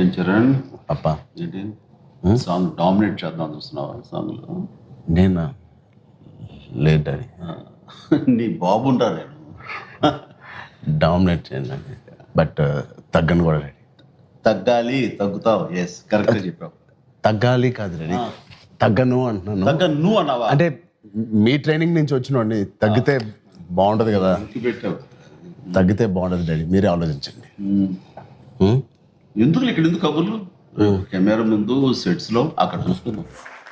ఏం చరణ్? అప్ప. ఏంటి? సాంగ్ డామినేట్ చేద్దాం చూస్తున్నావా సాంగ్లో? నేను? లేదు డాడీ నీ బాబుంటా నేను. డామినేట్ చేయండి బట్ తగ్గను కూడా డాడీ తగ్గాలి తగ్గుతావు. ఎస్ కరెక్ట్ చెప్పావు. తగ్గాలి కాదు డాడీ తగ్గను అంటున్నాను. తగ్గ నువ్వు అన్నావా? అంటే మీ ట్రైనింగ్ నుంచి వచ్చినోడిని తగ్గితే బాగుంటుంది కదా. తగ్గితే బాగుంటుంది డాడీ మీరే ఆలోచించండి? ఎందుకు ఇక్కడ ఎందుకు కబుర్లు కెమెరా ముందు సెట్స్ లో అక్కడ చూసుకుందాం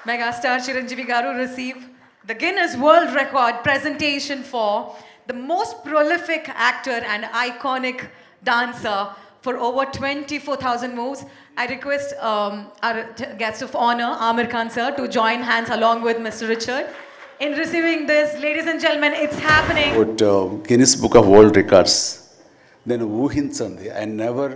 Megastar Chiranjeevi Garu receive the Guinness World Record presentation for the most prolific actor and iconic dancer for over 24,000 moves. I request um, our t- guest of honor, Amir Khan sir, to join hands along with Mr. Richard. In receiving this, ladies and gentlemen, it's happening. But Guinness book of world records నేను ఊహించండి I never